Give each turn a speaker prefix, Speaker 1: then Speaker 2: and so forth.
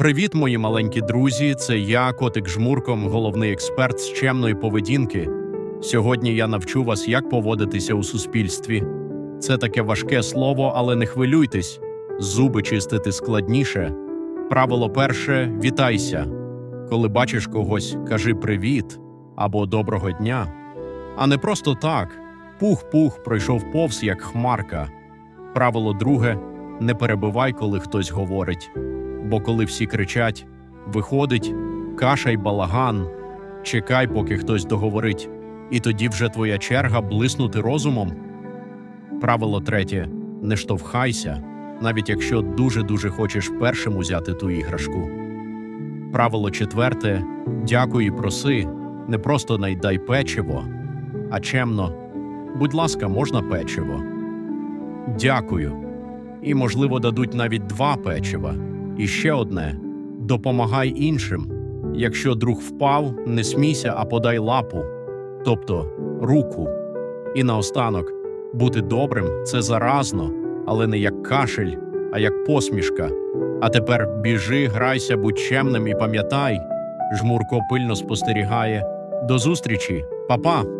Speaker 1: Привіт, мої маленькі друзі! Це я, котик Жмурком, головний експерт з чемної поведінки. Сьогодні я навчу вас, як поводитися у суспільстві. Це таке важке слово, але не хвилюйтесь. Зуби чистити складніше. Правило перше вітайся. Коли бачиш когось, кажи привіт або доброго дня. А не просто так. Пух-пух пройшов повз, як хмарка. Правило друге не перебивай, коли хтось говорить. Бо коли всі кричать, виходить, каша й балаган, чекай, поки хтось договорить, і тоді вже твоя черга блиснути розумом. Правило третє не штовхайся, навіть якщо дуже-дуже хочеш першим узяти ту іграшку. Правило четверте дякуй і проси, не просто найдай печиво, а чемно. Будь ласка, можна печиво. Дякую. І, можливо, дадуть навіть два печива. І ще одне допомагай іншим. Якщо друг впав, не смійся, а подай лапу, тобто руку. І наостанок бути добрим це заразно, але не як кашель, а як посмішка. А тепер біжи, грайся, будь чемним і пам'ятай, жмурко пильно спостерігає. До зустрічі, Па-па!